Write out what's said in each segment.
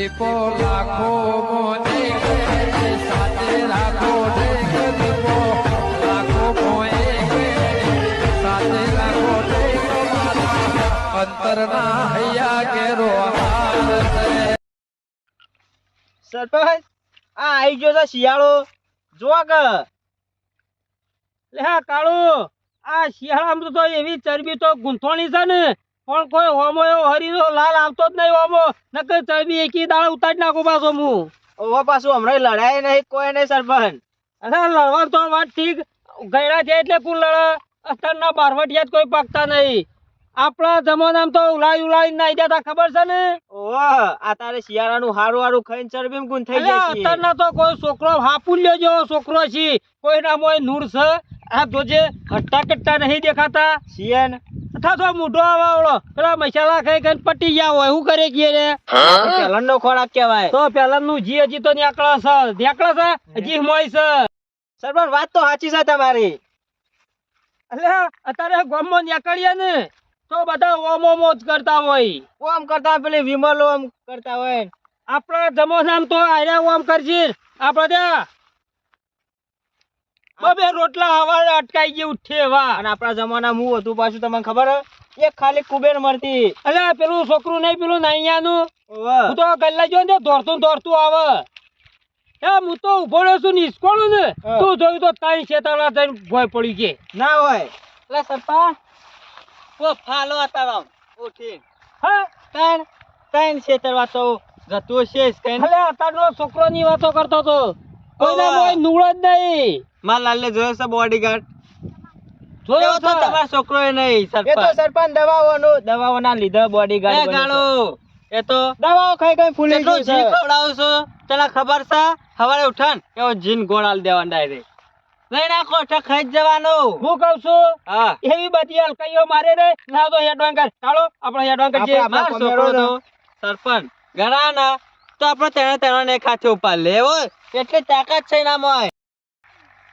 દીપો લાખો સાથે રાખો લાખો સાથે રાખો અંતરના હૈયા કેરો સરપંચ, આ આઈ ગયો છે શિયાળો. જોવા કે લે કાળુ, આ શિયાળામાં તો એવી ચરબી તો ગૂંથોણી છે ને. પણ કોઈ હોમો એવો હરીનો લાલ આવતો જ નહીં હોમો. નકર ચરબી એકી દાળ ઉતારી નાખું પાછો હું ઓવા પાછું હમણાં લડાય નહીં કોઈ નહીં સરપંચ. અરે લડવા તો વાત ઠીક. ગયડા છે એટલે કુલ લડે? અત્યારના બારવટિયા કોઈ પાકતા નહીં. આપણા જમાનામાં તો ઉલાઈ ઉલાઈ નાઈ દેતા ખબર છે ને? ઓહ આ તારે શિયાળાનું હારું હારું ખાઈને ચરબી ગુણ થઈ જાય છે. અત્યારના તો કોઈ છોકરો હાપુલ્યો જેવો છોકરો છે. કોઈ ના મોય નૂર છે. આ જોજે હટ્ટા કટ્ટા નહીં દેખાતા. શિયાન અથવા થો મોઢો આવાવડો પેલા મસાલા ખાઈ ખાઈ પટી ગયા હોય. શું કરે કે રે? પેલનનો ખોરાક કહેવાય. તો પેલા નું જી હજી તો નેકળે છે. નેકળે છે? હજી મોય છે. સરપંચ વાત તો સાચી છે તમારી. એટલે અત્યારે ગામમાં નીકળીએ ને તો બધા ઓમ ઓમ જ કરતા હોય. ઓમ કરતા પેલી વિમલ ઓમ કરતા હોય. આપણા જમો નામ તો આર્યા ઓમ કરશે આપણે ત્યાં બબે રોટલા હવા અટકાઈ ગયું ઠેવા. અને આપણા જમાના હું હતું પાછું તમને ખબર એક ખાલી કુબેર મળતી અલે પેલું છોકરું નહીં પેલું નાઈયાનું. હું તો ગલ્લા જો ને દોડતું દોડતું આવે. એ હું તો ઊભો રહ્યો છું નિષ્કોળું ને તું જોયું તો ત્રણ શેતાળા થઈને ભોય પડી ગઈ. ના હોય. એટલે સરપંચ ઓ ફાલો હતા ઉઠી. હા? તાણ ત્રણ છેતરવા તો જતો છે કઈ અલે છોકરો ની વાતો કરતો તો. કોઈના. મોય નુળો જ નહીં. માર લાલને જોયો છે બોડીગાર્ડ જોયો તો છે? તમારો છોકરો એ નહીં સરપંચ એ તો સરપંચ. દવાઓનો દવાઓના લીધે બોડીગાર્ડ એ ગાળો. એ તો દવાઓ ખાઈ ખાઈ ફૂલી ગયો છે. ખવડાવું છો? તને ખબર છે? હવારે ઉઠન એવો જીન ગોળાલ દેવાનો ડાયરેક્ટ લઈ નાખો ઠક ખાઈ જવાનો. હું કઉ છું હા. એવી બધી હલકાઈઓ મારે રે. ના તો હેડવાંગર. ચાલો આપણે હેડવાંગર જે માર છોકરો તો સરપંચ. ઘણા ના તો આપણે તેણે તેણે ખાતે ઉપર લેવો એટલી તાકાત છે ના મોય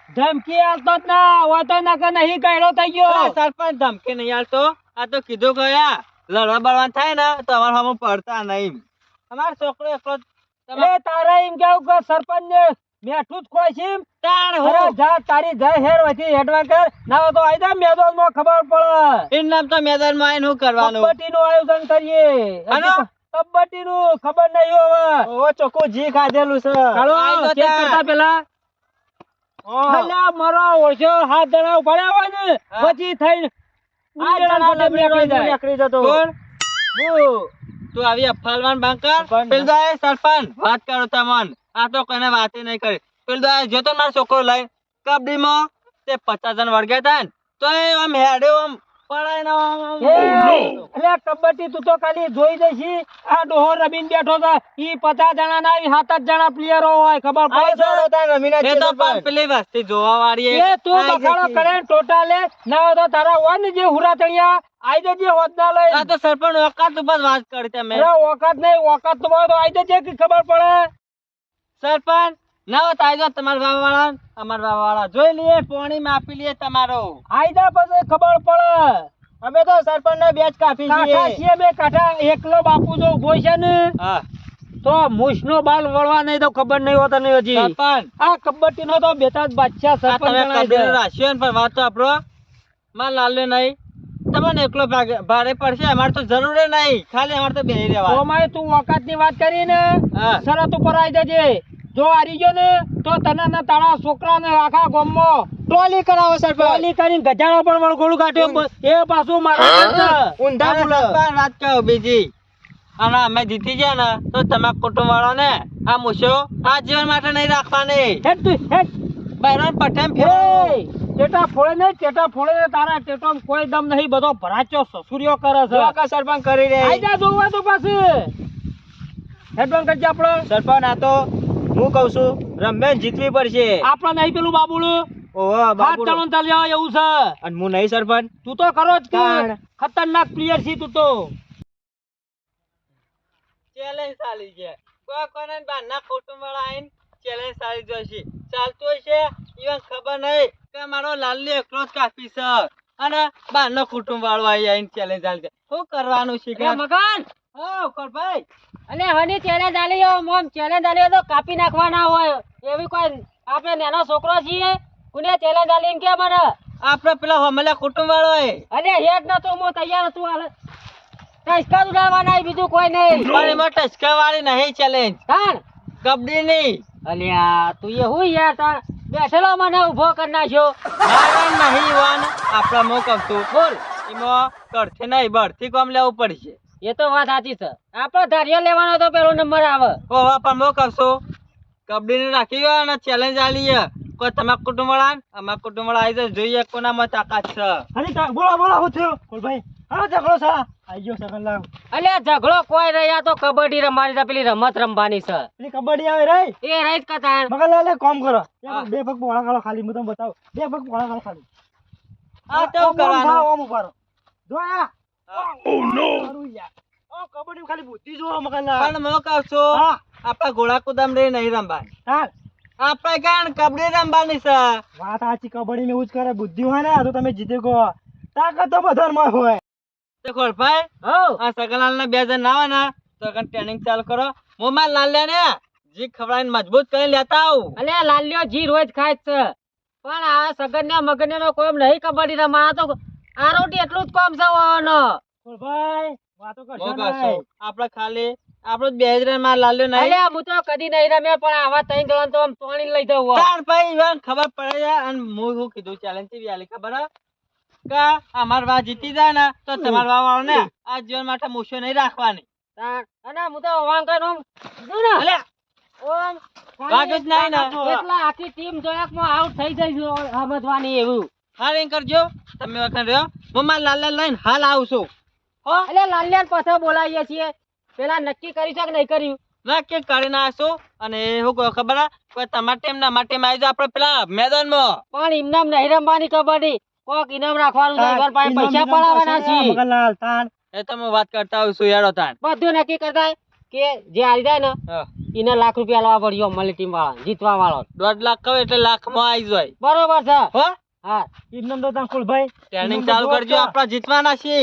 ધમકી આલતો જ ના હોય તો નકર નહીં કહેલો થઈ ગયો. સરપંચ ધમકી નહીં આલતો આ તો કીધું ગયા. લડવા બળવા થાય ને તો અમારે સામે પડતા નહીં. અમાર છોકરો એકલો એ તારે એમ કેવું કે સરપંચ ને મેઠું જ કોઈ છે? તાણ અરે જા તારી જય હેર વધી હેડવા કર. ના તો આઈ જા મેદાનમાં ખબર પડે. એ નામ તો મેદાનમાં આવીને શું કરવાનું. પટી નું આયોજન કરીએ. આનો? કબડ્ડી ખબર નહીં હવે ઓ ચોકો જી ખાધેલું છે ચાલો ચેક કરતા પેલા. અલ્યા મરો ઓછો હાથ જણા પડ્યા હોય ને પછી થઈને આ ઉંદેડા જણા નીકળી જાય. નીકળી જતો. કોણ? હું. તું આવી અફાલવાન બાંકર સરપંચ. પેલું સરપંચ વાત કરો તમન આ તો કોઈને વાતે નહીં કરી પેલું તો જોતો ને મારો છોકરો લઈ કબડ્ડીમાં તે પચાસ જણ વર્ગ્યા હતા ને તો એમ હેડે હેડ્યો આમ પડાય ને આમ આમ એ, અલ્યા કબડ્ડી તું તો ખાલી જોઈ જઈશી. આ ડોહો રમીને બેઠો હતા ઈ પચાસ જણા ના આવી સાત જણા પ્લેયરો હોય ખબર પડે એ તો પેલી વસ્તી જોવા વાળી એ તું બખાડો કરે ટોટાલે ના તો તારા હોય ને જે હુરા તળિયા આઈ જજે હોદના લઈ આ તો સરપંચ ઓકાત ઉપર વાત કરી તમે અરે ઓકાત નહીં ઓકાત તો હોય તો આઈ જજે કે ખબર પડે? સરપંચ ના હોય તો જાઓ તમારા વાળા અમારા બાબા વાળા જોઈ લઈએ પોણી માપી લઈએ તમારો. જા પછી ખબર પડે. અમે તો સરપંચ ને બેચ કાપી કાંઠા છીએ. બે કાઠા. એકલો બાપુ જો ઊભો છે ને. હા. તો મૂછનો બાલ વળવા નહીં તો ખબર નહીં હોતા નહીં હજી. સરપંચ. આ કબડ્ડી નો તો બેતાજ બાદશાહ સરપંચ. રાખ્યો ને પણ વાત તો આપણો માં લાલ્યો નહીં. તમને એકલો ભાગે- ભારે પડશે અમારે તો જરૂર નહીં. ખાલી અમારે તો બેહી રહેવા તું ઓકાતની વાત કરી ને હા. શરત ઉપર આવી જજે. જો હારી ગયો ને તો તને ને તારા છોકરા ને આખા ગામમાં ટોલી કરાવો ટોલી કરીને ગજાળો પણ વળગોળું કાઢ્યો એ પાછું મારા ઊંધા ઊંધા વાત કહો બીજી. અને અમે જીતી ગયા ને તો તમે કુટુંબ વાળો ને આ મૂછો આ જીવન માટે નહીં રાખવાની. હેટ તું હેટ બહેરાન પઠેમ એ ચેટા ફોડે ને ચેટા ફોડે ને તારા ચેટો કોઈ દમ નહીં બધો ભરાચો સસુરિયો કરે છે. સરપંચ કરી રહી. આઈ જા જોવા તો પાછી. હેડ બંધ કરજે આપણો. સરપંચ આ તો હું કઉ છું રમે જીતવી પડશે. આપણે નહીં પેલું બાબુડું? ઓહો હાથ ચાલવાનું એવું છે. અને હું નહીં સરપંચ? તું તો કરો જ કે ખતરનાક પ્લેયર છે તું તો. ચેલેન્જ ચાલી છે. કોઈ કોને બહારના કુટુંબ વાળા આવીને ચેલેન્જ ચાલી જોઈશે ચાલતું હશે? ઈવન ખબર નહીં કે મારો લાલી એકલો જ કાપી છે. અને બહારનો કુટુંબ વાળો આવી આવીને ચેલેન્જ ચાલી છે. શું કરવાનું છે એ અને હની ચેલેન્જ આલી હો મોમ ચેલેન્જ તો કાપી નાખવાના હોય. એવી કોઈ આપણે નાનો છોકરો છીએ કોને ચેલેન્જ આલી કે મને આપણે પેલા હમલા કુટુંબ વાળો હે અરે હેડ હું તૈયાર છું હાલ. બીજું કોઈ નહીં. પણ એમાં વાળી નહીં ચેલેન્જ તાણ? કબડ્ડી નહીં. અલ્યા તું એ હું યાર તાણ? બેઠેલો મને ઊભો કરી નાખ્યો. નહીં વાન આપણા મો કવતું બોલ. એમાં કરશે નહીં બળથી કોમ લેવું પડશે. એ તો વાત સાચી છે. આપણો ધાર્યો લેવાનો તો પેલો નંબર આવે. ઓ પણ મો કરશો કબડ્ડી ને રાખી ગયો અને ચેલેન્જ આલી. કોઈ તમારા કુટુંબ વાળા અમારા કુટુંબ વાળા આવી જશે જોઈએ કોનામાં તાકાત છે. અરે બોલો બોલો હું થયો? ભાઈ હા ઝઘડો છે. આઈ ગયો સગન લાવ અલ્યા ઝઘડો કોઈ રહ્યા તો કબડ્ડી રમવાની છે પેલી રમત રમવાની છે. પેલી કબડ્ડી આવે રે? એ રહી જ કતાણ મગર લે લે કરો. બે પગ પોળા ખાલી હું તમને બતાવું. બે પગ પોળા કાઢો ખાલી. આ તો ઓમ, ઓમ, કરવાનું. ઓમ ઊભા જો આ ઓ કબડ્ડી ખાલી બુદ્ધિ. પણ મો ઘોડા કુદામ રે નહીં રમવા ચાલ આપણે કબડ્ડી રમવાની છે. વાત સાચી કબડ્ડી એવું જ કરે. બુદ્ધિ હોય ને તો તમે જીતી ગો તાકાત તો બધામાં હોય. તો ખોરભાઈ હો આ સગનલાલ ને બે જણ ના આવે ને તો ટ્રેનિંગ ચાલુ કરો. મોમાં લાલ લે ને જી ખવડાવીને મજબૂત કરી લેતા આવું. અલ્યા લાલ્યો જી રોજ ખાય જ છે. પણ આ સગન મગન નો કોઈ નહીં કબડ્ડી રમવા તો આરોટી એટલું જ કોમ છે ભાઈ વાતો કરશો નહીં. આપણે ખાલી આપણો બે જ રનમાં લાલ્યો નહીં. અલ્યા હું તો કદી નહીં રમ્યો પણ આવા ત્રણ જણા તો આમ પાણી લઈ દઉં તાર ભાઈ ઈવન ખબર પડે છે અને હું શું કીધું ચેલેન્જથી આલી ખબર કા અમાર વા જીતી જાય ને તો તમાર વા વાળો ને આ જીવન માટે મૂછો નહીં રાખવાની. અને હું તો કરીને આમ કીધું ને, અલ્યા ઓમ વાગ્યું જ નહીં ને. એટલા આખી ટીમ જોયાકમાં આઉટ થઈ જઈશું સમજવાની એવું. હાલ એમ કરજો. તમે વખત રહ્યો. મમ્મા લાલલાલ લઈને હાલ આવશો. હો? એટલે લાલલાલ પાછા બોલાવીએ છીએ. પેલા નક્કી કરી છે કે નહીં કર્યું? નક્કી કરીને આવશું અને શું કહો ખબર કોઈ તમારા ટીમ ના મારા આવી જાય આપણે પેલા મેદાનમાં. પણ ઇનામ નહીં રમવાની કબડ્ડી કોક ઇનામ રાખવાનું છે પાસે પૈસા પડાવવાના છે મગનલાલ, તાણ. એ તમે વાત કરતા આવું છું તાણ. બધું નક્કી કરતા કે જે હારી જાય ને. એને લાખ રૂપિયા લાવવા પડ્યો મળી ટીમ વાળા જીતવા વાળો દોઢ લાખ કહો એટલે લાખમાં આવી જાય. બરોબર છે. હો? હા ઇનામ તો તાણ ફૂલભાઈ. ટ્રેનિંગ ચાલુ કરજો. આપણા જીતવાના છે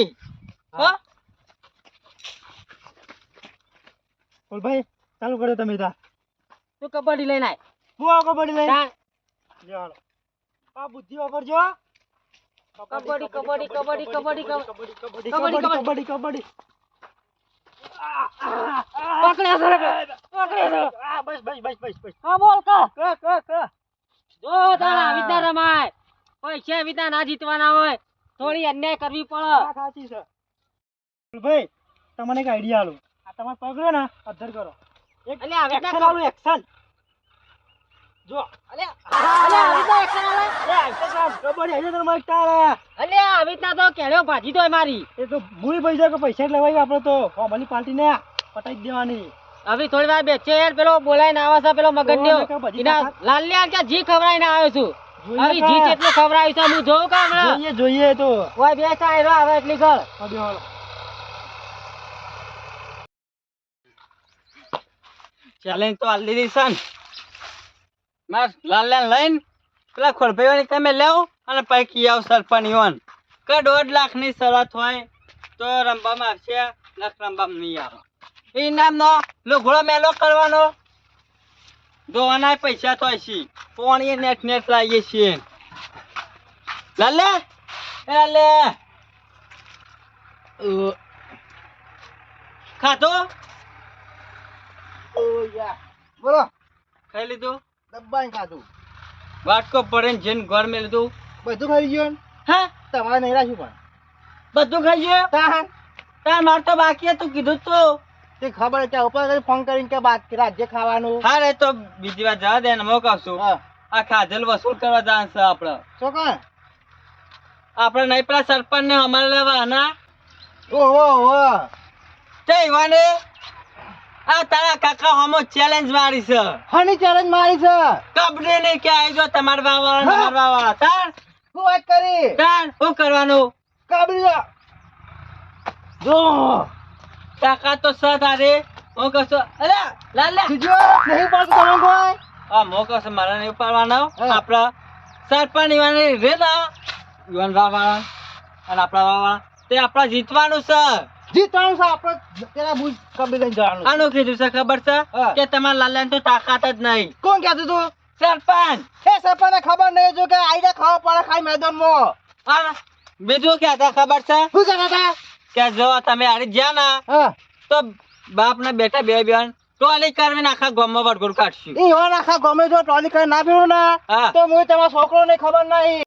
હો ફૂલભાઈ, ચાલુ કર્યો તમે તા તું કબડ્ડી લઈને આય હું આવો કબડ્ડી લઈને. હાલો. આ બુદ્ધિ વાપરજો કબડ્ડી, કબડ્ડી, કબડ્ડી, કબડ્ડી, કબડ્ડી, કબડ્ડી, કબડ્ડી, કબડ્ડી, કબડ્ડી. પકડ્યા છે પકડ્યા છે. બસ બસ બસ બસ બસ હા બોલ કા ક ક ક જો તારા આવી રમાય પૈસા આવી રીતના ના જીતવાના હોય થોડી અન્યાય કરવી પડે. સાચી છે. ભાઈ તમને એક આઈડિયા આલું. આ તમારે રહ્યો ને અધર કરો. એક એક્શન આલું એક્શન જો. આવી આલે? એક્શન હજે તમારે ટાળે આવી. તો કેળ્યો ભાજી તોય મારી. એ તો મુઈ પૈસા કે પૈસા જ લેવાય આપણે તો. પાર્ટી ને પટાઈ દેવાની. હવે થોડી વાર બેસે યાર પેલો બોલાઈને આવે છે પેલો બધી એના તાકાત? લાલ્યા કે જી ખવડાવીને આવ્યો છું. જોઈએ હવે કા? જી જેટલું ખવડાવ્યું છે હું જોઉં કામ જોઈએ જોઈએ તો. ઓય બેસા સાઈડ આવે એટલી હાલો. ચેલેન્જ તો આલી દીધી સન માર લાલ લઈને પેલા ખોરભાઈઓની તમે લેવ અને પૈકી આવ સરપંચ યોન કે દોઢ લાખની શરત હોય તો રમવામાં આવશે લાખ રમવામાં નહીં આવે. એ નામનો લુગડો મેલો કરવાનો. ધોવાના પૈસા તો છે. પોણી નેટ નેટ લાવીએ છીએ. લાલે? લાલે. ખાધો? બોલો. ખાઈ લીધું? દબાઈ ખાધું. વાટકો પડે ને જેને ઘર મેં લીધું. બધું ખાઈ ગયું હા. તમારે નહીં રાખ્યું પણ. બધું ખાઈ ગયું? તાર માર તો બાકી હતું કીધું તું. તે ખબર છે ઉપર ફોન કરીને કે બાદ રાજ્ય ખાવાનું. હા રે તો બીજી વાર જવા દે ને મોકવશું આ ખાધેલ વસૂલ કરવા જાણ છે આપણે શું કહે? આપણે નહીં પેલા સરપંચ ને અમારે લેવાના. ઓહો હો તે ઈવાને આ તારા કાકા હમો ચેલેન્જ મારી છે. હની ચેલેન્જ મારી છે. કબડે ને કે આવી જો તમાર વાવાળા તમાર તમારા તાર શું વાત કરી? તાર શું કરવાનું? કાબલી જો. કાકા તો સ તારે. હું કશો અરે લાલ જો નહીં પડતું તમે કોઈ? આ મોકો છે મારા નહીં ઉપાડવાનો. હા. આપણા સરપંચ ઈવાની રે યુવાન ઈવાન અને આપણા વાવાળા. તે આપણા જીતવાનું છે. જીતવાનું છે આપણે પેલા ભૂજ કબી લઈને જવાનું. આનું કીધું છે ખબર છે. કે તમારા લાલાને તો તાકાત જ નહીં. કોણ કહેતું તું? સરપંચ. એ સરપંચને ખબર નહીં જો કે આઈને ખાવા પડે ખાઈ મેદાનમાં. બીજું ક્યાં હતા ખબર છે? શું કહેતા હતા? કે જો તમે હારી જ્યાં ના તો બાપ ના બેટા બે બેન ટોલી કરવીને આખા ગામમાં વડગોળ કાઢશું. ઈ હોન આખા ગમે જો ટ્રોલી કરી ના પીવું ને તો હું તમારા છોકરો ને ખબર નહીં.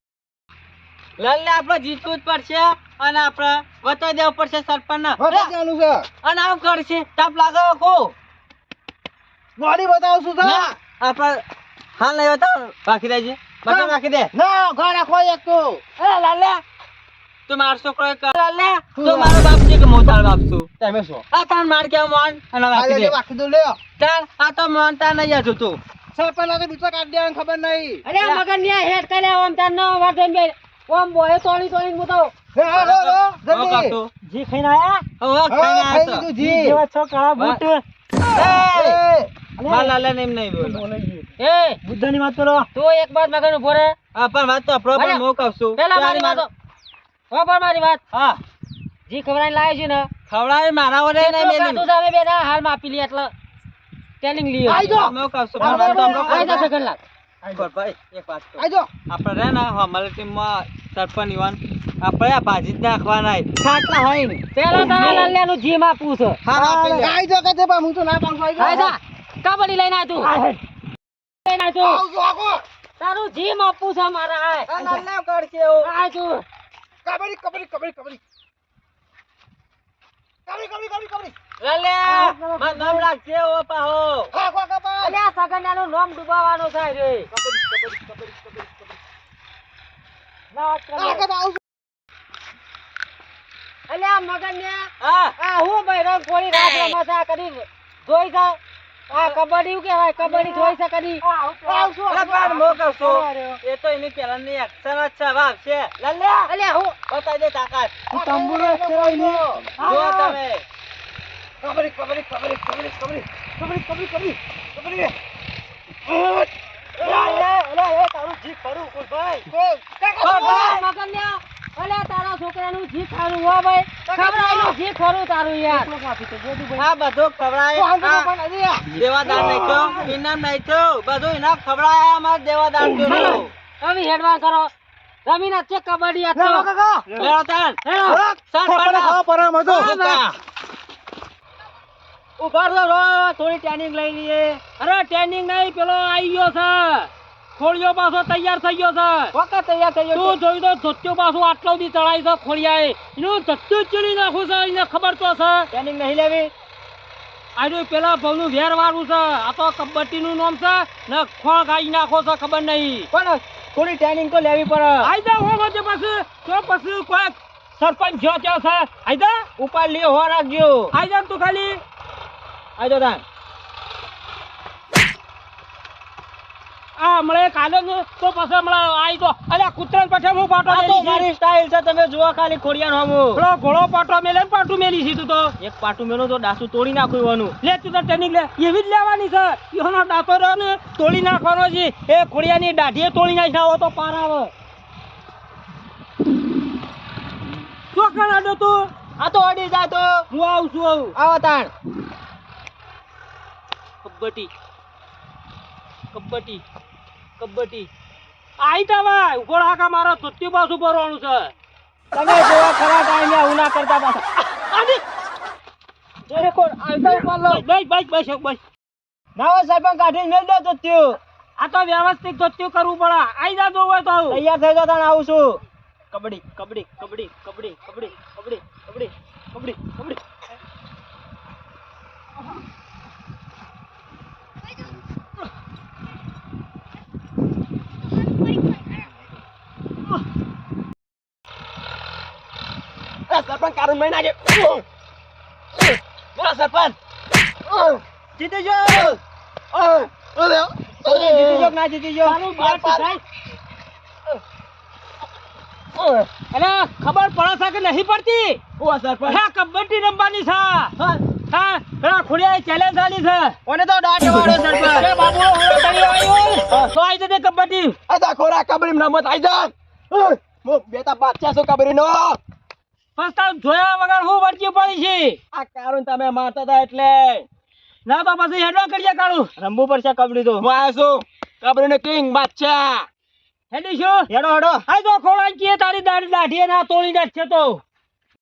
લાલને આપણે જીતવું જ પડશે અને આપણે બતાવી દેવું પડશે સરપંચ હવે જવાનું છે અને આવું કરશે. તપ લાગે કો બોડી બતાવું તો. આપણે હાલ નહીં બતાવ બાકી દેજે. બતાવ રાખી દે. ના ઘર રાખો એક તો. એ લાલે તો મારો છોકરો કરે તો મારો બાપ છે કે મોતાર બાપ છું તમે છો આ તાન માર કે મોન? અને વાકી દે. વાકી દો લ્યો તાન આ તો મોન તાન નહીં આજો તું સપન લાગે બીચો કાઢ દે ખબર નહીં. અરે મગન ને હેડ કરે ઓમ તાન નો વાટન બે. ઓમ બોય તોણી તોણી મુ તો જી ખાઈને આયા? હો ખાઈને તો જી. જેવા છોકરા બૂટ? માલા લેને એમ નહીં બોલો. એ! બુદ્ધાની વાત કરો. તો એક વાત મગન ઊભો રે પણ વાત તો પ્રોબ્લેમ મોકાવશું પેલા મારી વાત હા મારી વાત. હા. જી ખવડાવી લાવ્યો છે ને ખવડાવી મારા વડે ને મેલી. તું સામે બેના હાલ માપી લી એટલે. ટેલિંગ લી આઈ જો નો કસો પણ તો અમરો આઈ જા સકન લાગ ભાઈ એક વાત કર આઈ જો આપણે રે ને અમારી ટીમમાં સરપંચ યુવાન આપણે આ ભાજી જ નાખવાના ખાટલા હોય ને. પેલા તારા લલ્યા નું જીમ આપું છે. હા આઈ જો કે તે પણ હું તો ના પાઉં આઈ જા કબડી લઈને આ તું. લઈને આ તું. તારું જીમ આપું છે મારા આ લલ્યા કર આ તું. કબડ્ડી કબડી કબડી કબડી. કબડી કબડી કબડી કબડી. લાલ્યા, મારું નામ રાખજે ઓ પાહો. હા કો કબા અલ્યા સગનાનો નામ ડૂબાવાનું થાય રે ના વાત આ કરે. કબા આવજો અલ્યા મગન્યા હા. આ હું ભાઈ રંગ ફોડી રાત રમતા કરી જોઈ જા આ કબડ્ડી હું કહેવાય? કબડ્ડી જોઈ છે કરી આવશું હું કહું છું, એ તો એની પહેલાની એક્શન જ છે, હવે આવશે. લલ્લે. અલે હું બતાઈ દે તાકાત. તંબુરો ખેરાઈ જો તમે. કબડ્ડી કબડ્ડી કબડ્ડી કબડ્ડી કબડ્ડી કબડ્ડી કબડ્ડી કબડ્ડી કબડ્ડી. તારા છોકરાનું જી ખારું હો ભાઈ. ખવડાવેલું જે ખરું તારું યાર. આ બધું ખવડાય. દેવાદાન નાખ્યો, ઇનામ નાખ્યો, બધું ઇનામ ખવડાયા અમાર દેવાદાન જોડો. તમે હેડવાન કરો. રમીના છે. કબડ્ડી આ તો લેવો તાન. હેડો. સાત પાડો. ઊભા. ઊભા રહો, રહો, થોડી ટ્રેનિંગ લઈ લઈએ. અરે ટ્રેનિંગ નહીં પેલો આવી ગયો છે. ખોળિયો પાછો તૈયાર થઈ ગયો છે. વખત તૈયાર થઈ ગયો તું જોઈ તો ધોત્યો પાછો આટલો દી ચડાઈ છે ખોળિયાએ. એનું ધત્યું ચીડી નાખું છે એને ખબર તો છે ટ્રેનિંગ નહીં લેવી આનું પેલા ભાવનું વેર વાળું છે. આ તો કબડ્ડીનું નામ છે ને ખોળ ગાઈ નાખો છે ખબર નહીં. પણ થોડી ટ્રેનિંગ તો લેવી પડે. આઈ જા હો વચ્ચે પછી. તો પછી કોઈ સરપંચ જો છે. આઈ જા ઉપર લે હો રાખજો. આઈ જા તું ખાલી. આજો તાન. આ કાલે ને તો પછી હમણાં આવી તો અલ્યા કૂતરાને પાછળ હું પાટો આ તો મેલી મારી સ્ટાઇલ છે તમે જોવા ખાલી ખોડિયાનો હમું. પેલો ઘોડો પાટો મેલે ને પાટું મેલી છે તું તો. એક પાટું મેલો તો ડાસુ તોડી નાખ્યું એવાનું. લે તું તો ટ્રેનિંગ લે એવી જ લેવાની છે. એનો દાંતો રહ્યો ને તોડી નાખવાનો છે. એ ખોડિયાની દાઢીએ તોડી નાખ્યા તો પાર આવે. શું કરાડો તું? આ તો અડી જા તો. હું આવું છું આવું. આવો તાણ. કબડ્ડી. કબડ્ડી. કબડ્ડી. આઈ તા ભાઈ ઉઘોડ હાકા મારો ધોત્યું પાછું ભરવાનું છે. તમે જેવા ખરા ટાઈમે આવું ના કરતા પાછા. આને. જોરે કોણ? આવતા ઉપર લો બસ બસ બસ બસ ના સાહેબ કાઢી મેલ દો તો આ તો વ્યવસ્થિત ધોત્યું કરવું પડે. આઈ જા જો હોય તો આવું. તૈયાર થઈ જતા આવું છું. કબડ્ડી કબડ્ડી કબડ્ડી કબડ્ડી કબડ્ડી કબડ્ડી કબડ્ડી કબડ્ડી કબડ્ડી. સરપંચ કારું મહિના છે બોલો સરપંચ. જીતી જો જીતી જો ના જીતી જો. અરે ખબર પડે છે કે નહીં પડતી? હા કબડ્ડી રમવાની છે. હા. પેલા ખુડિયા ચેલેન્જ આલી છે. ઓને તો ડાટે વાળો સરપંચ? એ બાબુ ઓરો તળી આવ્યો તો આઈ દે કબડ્ડી. આ ખોરા કબડ્ડી રમત આઈ જા. મો બેટા બાચ્ચા છો કબડ્ડી નો બસ જોયા વગર હું વળગી પડી છે? આ કારણ તમે મારતા હતા એટલે. ના તો પછી હેડો કરીએ કાળું. રમવું પડશે કબડી તો. હું આવ્યો છું. કબડી ને કિંગ બાદશાહ. હેડી શું? હેડો હેડો. હા તો ખોળાઈ કીએ તારી દાઢી દાઢી ના તોડી નાખશે તો.